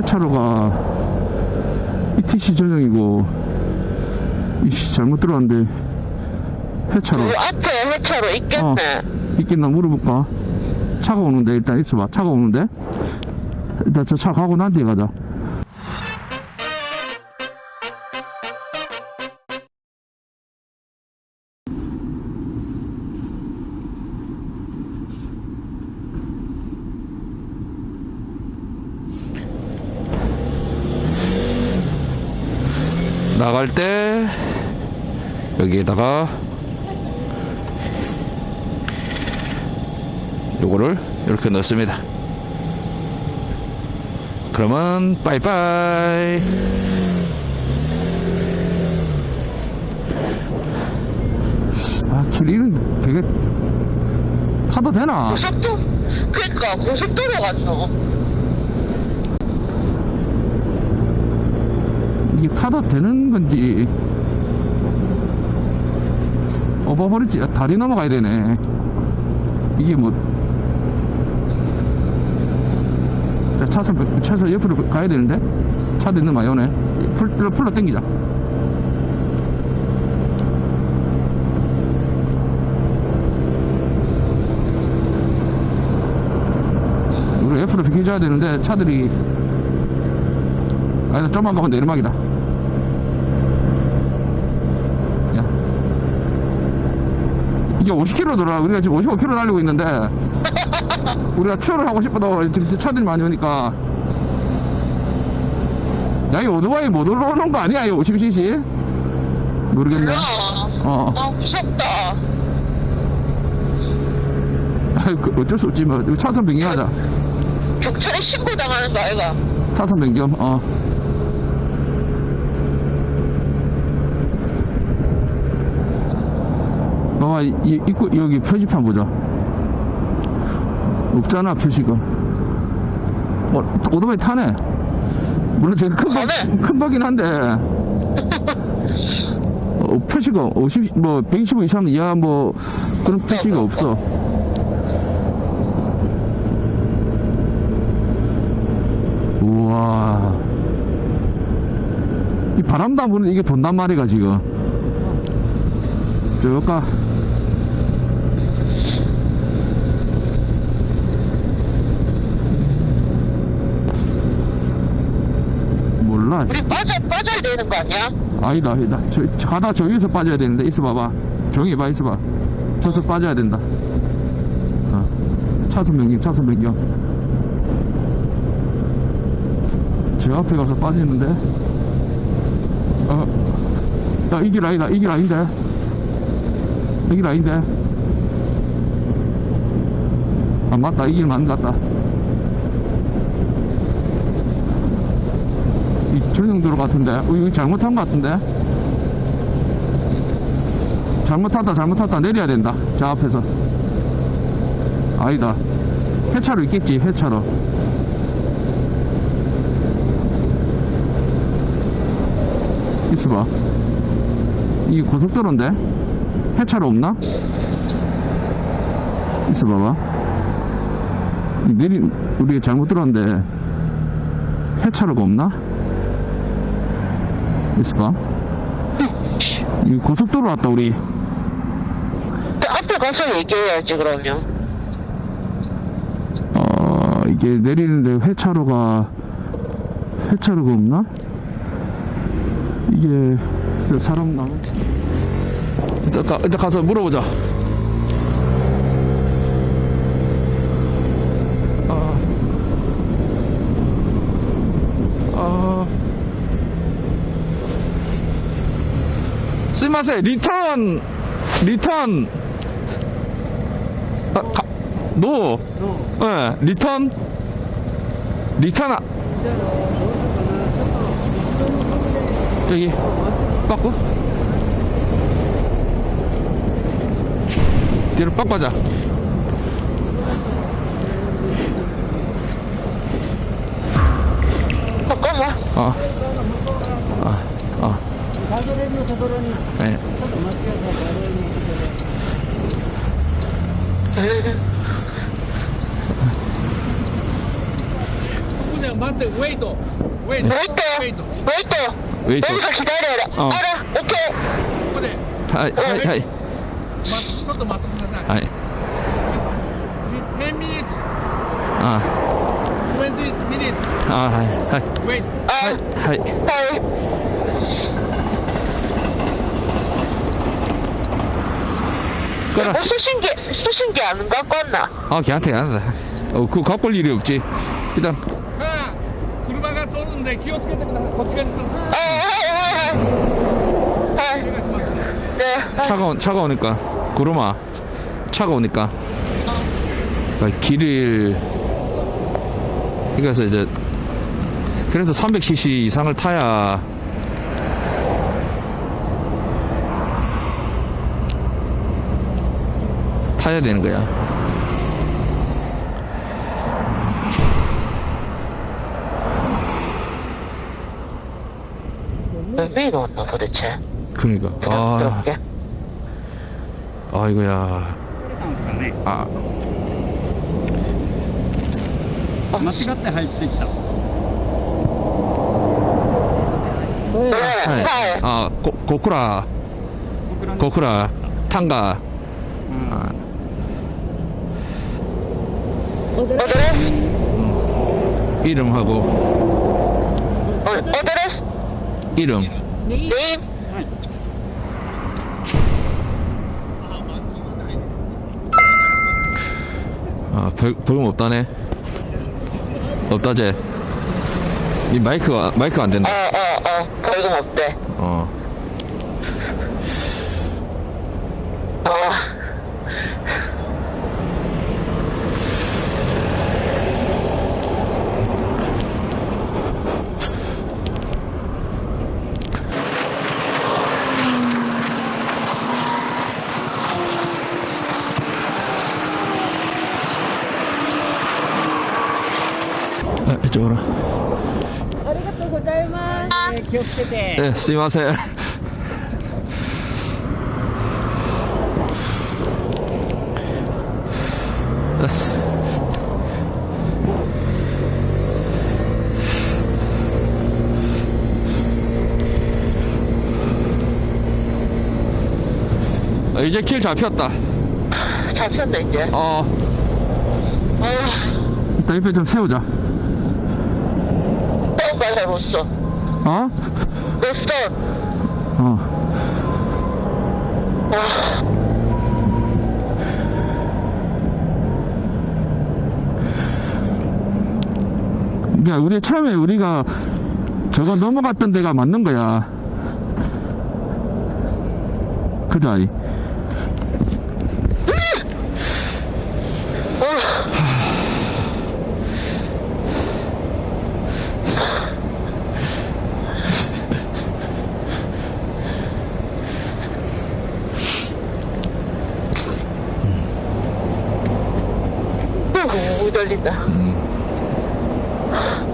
회차로가 ETC 전용이고 이씨 잘못 들어왔는데 회차로 그 앞에 회차로 있겠네. 있겠나 물어볼까? 차가 오는데 일단 있어봐 차가 오는데 일단 저 차 가고 난 뒤에 가자 나갈 때 여기에다가 요거를 이렇게 넣습니다. 그러면 빠이빠이. 아, 길이는 되게 타도 되나? 고속도 그러니까 고속도로 갔노. 이게 타도 되는 건지 어버버리지 다리 넘어가야 되네. 이게 뭐 자, 차선 차선 옆으로 가야 되는데 차도 있는 많이 오네. 풀 풀로 당기자. 우리 옆으로 비켜줘야 되는데 차들이 아니다 좀만 가면 내리막이다 이게 50km 돌아. 우리가 지금 55km 달리고 있는데 우리가 추월을 하고 싶어도 지금 차들이 많이 오니까. 야 이 오토바이 못 올라오는 거 아니야 이 50cc 모르겠네. 몰라. 어. 아 무섭다. 아이, 그 어쩔 수 없지 뭐. 이거 차선 변경하자. 경찰에 신고 당하는 거 아이가? 차선 변경 어 이 입구 여기 표지판 보자 없잖아 표시가 어 오토바이 타네 물론 제가 큰, 바. 큰 바긴 한데 어, 표시가 50, 뭐 125 이상 이하 뭐 그런 표시가 없어 우와. 이 바람도 안 부는 이게 돈단 말이가 지금. 저까 몰라. 우리 빠져 빠져야 되는 거 아니야? 아니다, 아니다. 저, 저 가다 저기서 빠져야 되는데, 있어봐봐. 조용히 봐, 있어봐. 저서 빠져야 된다. 어. 차선 변경, 차선 변경. 저 앞에 가서 빠지는데, 어. 야, 이길 아니다, 이길 아닌데. 이길 아닌데. 아, 맞다, 이길 맞는 것 같다. 전용 도로 같은데? 어, 이거 잘못한 것 같은데? 잘못하다 잘못하다 내려야 된다. 저 앞에서. 아니다. 회차로 있겠지 회차로. 있어봐. 이게 고속도로인데? 회차로 없나? 있어봐봐. 이 내리 우리가 잘못 들었는데 회차로가 없나? 있어봐. 이 고속도로 왔다 우리. 그 앞에 가서 얘기해야지 그러면. 어 이게 내리는데 회차로가 회차로가 없나? 이게 사람 나. 일단, 가, 일단 가서 물어보자. 마세요. 리턴, 리턴. 아, 가, 노. 예, 리턴. 리턴, 아, 여기. 빠꾸. 뒤로 빠꾸 하자. 어. 어. 어. ガードレールのところに、えちょっと待ってください、ガードレールのところに。えー Mate, ここで。はい、はい、はい。待ってください。はい。10 minutes。ああ。あ、はい、はい。wait。はい、はい。はい。 거라. 뭐 쓰신 게 쓰신 게 안 갖고 왔나? 아 걔한테 안 한다. 어, 그거 갖고 올 일이 없지. 일단 아, 구르마가 떠는데 기어 어떻게 되면 어떻게 해서. 네. 차가 오- 차가 오니까 구루마 차가 오니까 그러니까 길을 그래서 이제 그래서 300cc 이상을 타야 타야 되는 거야. 몇 명이 나왔나 도대체? 그러니까 아, 부담스럽게. 아이고야. 아, 間違って入ってきた 네. 하이. 하이. 아, 고, 고쿠라, 고쿠라, 탄가. 아, 어드레스? 이름하고 어, 어드레스? 이름. 네임? 아, 벌, 벌금 없다네. 없다제. 이 마이크가 마이크가 안 어, 된다. 어, 어. 벌금 없대. 어. 어. 아, 이쪽으로. 네, 쓰임하세요. 아, 이제 킬 잡혔다. 잡혔다 이제. 어, 아휴. 일단 옆에 좀 세우자. 똥가 잘못 써. 어? 못 써. 어. 아, 그러니까 우리 처음에 우리가 저거 넘어갔던 데가 맞는 거야. 그자? 이 후, 돌린다.